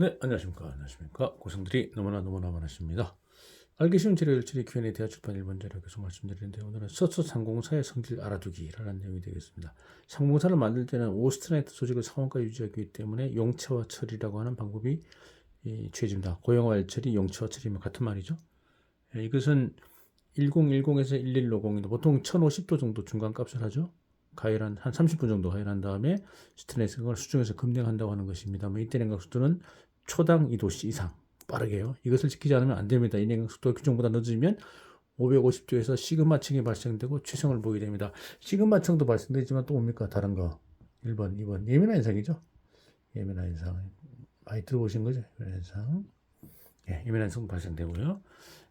네, 안녕하십니까. 안녕하십니까. 고성들이 너무나 너무나 많으십니다. 알기 쉬운 재료 일처리 Q&A 대화 출판 1번 자료 계속 말씀드리는데 오늘은 서초 상공사의 성질 알아두기라는 내용이 되겠습니다. 상공사를 만들 때는 오스트라이트 조직을 상원과 유지하기 때문에 용체화 처리라고 하는 방법이 이, 취해집니다. 고형화 일처리, 용체화 처리면 같은 말이죠. 예, 이것은 1010에서 1150인데 보통 1050도 정도 중간값을 하죠. 가열한 한 30분 정도 가열한 다음에 스트레스를 수중에서 급냉한다고 하는 것입니다. 뭐 이때 냉각 속도는 초당 2도씨 이상 빠르게요. 이것을 지키지 않으면 안 됩니다. 이 냉각 속도 규정보다 늦어지면 550도에서 시그마층이 발생되고 최성을 보게 됩니다. 시그마층도 발생되지만 또 뭡니까? 다른 거. 1번, 2번. 예민한 현상이죠. 예민한 현상. 많이 들어보신 거죠? 예민한 현상. 예, 예민한 현상 발생되고요.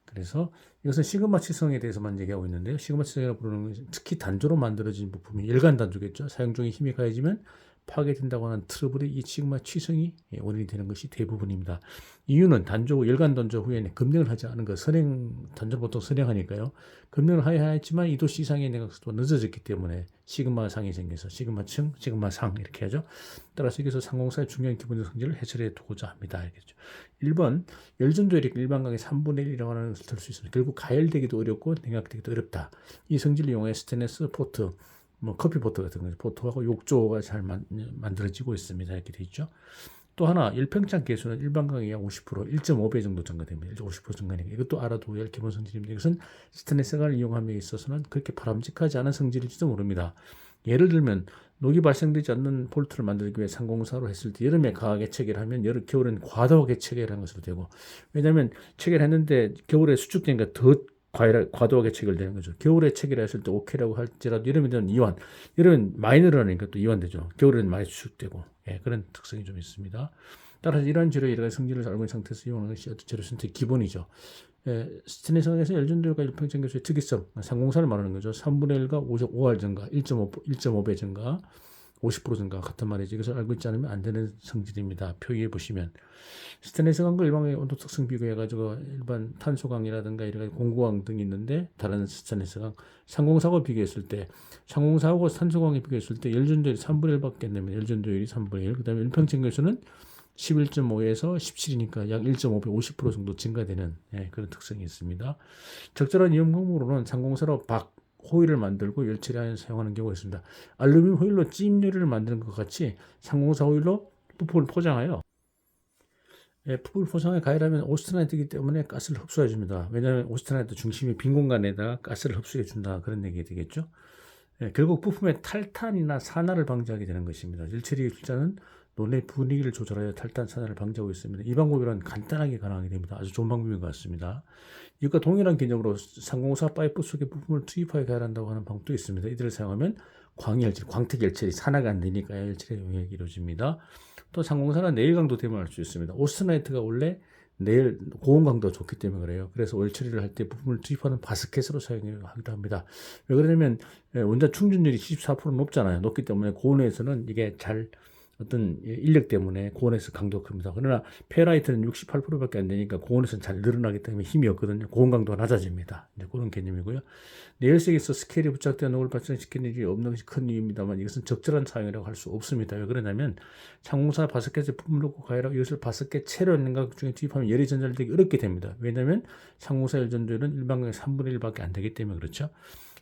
그래서 이것은 시그마 치성에 대해서만 얘기하고 있는데요. 시그마 치성이라고 부르는 것은 특히 단조로 만들어진 부품이 열간 단조겠죠. 사용 중에 힘이 가해지면 파괴된다고 하는 트러블이 이 시그마 치성이 원인이 되는 것이 대부분입니다. 이유는 단조, 열간 단조 후에는 급냉을 하지 않은 것, 선행, 단조 보통 선행하니까요. 급냉을 하야 했지만 2도씨 이상의 냉각수도 늦어졌기 때문에 시그마 상이 생겨서 시그마층, 시그마 상 이렇게 하죠. 따라서 여기서 상공사의 중요한 기본적 성질을 해설해 두고자 합니다. 알겠죠? 1번, 열전도율이 일반강의 3분의 1이라고 하는 것을 들수 있습니다. 결국 가열되기도 어렵고 냉각되기도 어렵다. 이 성질을 이용해 스테인레스 포트, 뭐 커피 포트 같은 거 포트하고 욕조가 잘 만, 만들어지고 있습니다. 이렇게 돼 있죠. 또 하나 일평창 계수는 일반 강의 약50% 1.5배 정도 증가됩니다. 50% 증가니까 이것도 알아두어야 할 기본 성질입니다. 이것은 스테인레스를 이용함에 있어서는 그렇게 바람직하지 않은 성질일지도 모릅니다. 예를 들면 녹이 발생되지 않는 볼트를 만들기 위해 상공사로 했을 때 여름에 강하게 체결하면 여름 겨울엔 과도하게 체결한 것으로 되고 왜냐하면 체결했는데 겨울에 수축되니까 더 과도하게 체결되는 거죠. 겨울에 체결했을 때 오케이라고 할지라도 되면 이완, 여름엔 많이 늘어나니까 또 이완되죠. 겨울에는 많이 수축되고 예, 그런 특성이 좀 있습니다. 따라서 이러한 재료의 여러 가지 성질을 알고 있는 상태에서 이용하는 것이 어떤 재료 선택 기본이죠. 예, 스테인리 상에서 열전도율과 일평점 계수의 특이성, 상공사를 말하는 거죠. 3분의 1과 55알 증가, 1.5, 1.5배 증가, 50% 증가 같은 말이지. 이것을 알고 있지 않으면 안 되는 성질입니다. 표기에 보시면 스테인리스 강과 일반의 온도 특성 비교해가지고 일반 탄소강이라든가 이런 공구강 등이 있는데 다른 스테인리스 강 상공사하고 비교했을 때 상공사하고 탄소강에 비교했을 때 열전도율이 3분의 1밖에 안 되면 열전도율이 3분의 1. 그다음에 일평점 계수는 11.5에서 17이니까 약 1.5배 50% 정도 증가되는 예, 그런 특성이 있습니다. 적절한 이용 방법으로는 상공사로 박 호일을 만들고 열처리하여 사용하는 경우가 있습니다. 알루미늄 호일로 찜 요리를 만드는 것 같이 상공사 호일로 부품을 포장하여 예, 부품을 포장해 가열하면 오스트라이트이기 때문에 가스를 흡수해 줍니다. 왜냐하면 오스트라이트 중심이 빈 공간에다가 가스를 흡수해 준다 그런 얘기 되겠죠. 예, 결국 부품의 탈탄이나 산화를 방지하게 되는 것입니다. 열처리 출자는 논의 분위기를 조절하여 탈탄 산화를 방지하고 있습니다. 이 방법이란 간단하게 가능하게 됩니다. 아주 좋은 방법인 것 같습니다. 이것과 동일한 개념으로 상공사 파이프 속에 부품을 투입하여 가열한다고 하는 방법도 있습니다. 이들을 사용하면 광열처리, 광택열처리, 산화가 안 되니까 열처리 용역이 이루어집니다. 또 상공사는 내일 강도 때문에 할수 있습니다. 오스트나이트가 원래 내일 고온 강도가 좋기 때문에 그래요. 그래서 월 처리를 할 때 부품을 투입하는 바스켓으로 사용하기도 합니다. 왜 그러냐면 원자 충전율이 74% 높잖아요. 높기 때문에 고온에서는 이게 잘 어떤 인력 때문에 고온에서 강도가 큽니다. 그러나 페라이트는 68%밖에 안 되니까 고온에서는 잘 늘어나기 때문에 힘이 없거든요. 고온 강도가 낮아집니다. 이제 그런 개념이고요. 내열색에서 스케일이 부착된 녹을 발생시키는 일이 없는 것이 큰 이유입니다만 이것은 적절한 사용이라고 할 수 없습니다. 왜 그러냐면 상공사 바스켓에 품을 넣고 가열하고 이것을 바스켓 채로 냉각 중에 투입하면 열이 전달되기 어렵게 됩니다. 왜냐하면 상공사 열전도율은 일반강의 3분의 1밖에 안 되기 때문에 그렇죠.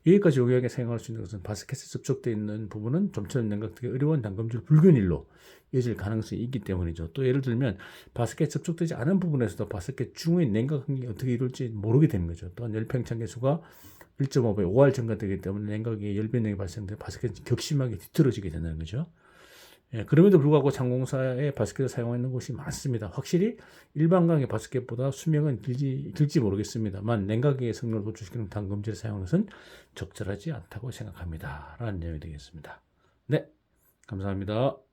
여기까지 요약에 사용할 수 있는 것은 바스켓에 접촉되어 있는 부분은 좀처럼 냉각되기 어려운 담금질 불균일로 이어질 가능성이 있기 때문이죠. 또 예를 들면 바스켓 접촉되지 않은 부분에서도 바스켓 중의 냉각이 어떻게 이룰지 모르게 되는 거죠. 또한 열팽창 계수가 1.5배, 5할 증가되기 때문에 냉각에 열변력이 발생돼 바스켓이 격심하게 뒤틀어지게 된다는 거죠. 예, 그럼에도 불구하고 장공사의 바스켓을 사용하는 곳이 많습니다. 확실히 일반 강의 바스켓보다 수명은 길지, 길지 모르겠습니다만 냉각의 성능을 보충시키는 당금질을 사용하는 것은 적절하지 않다고 생각합니다. 라는 내용이 되겠습니다. 네, 감사합니다.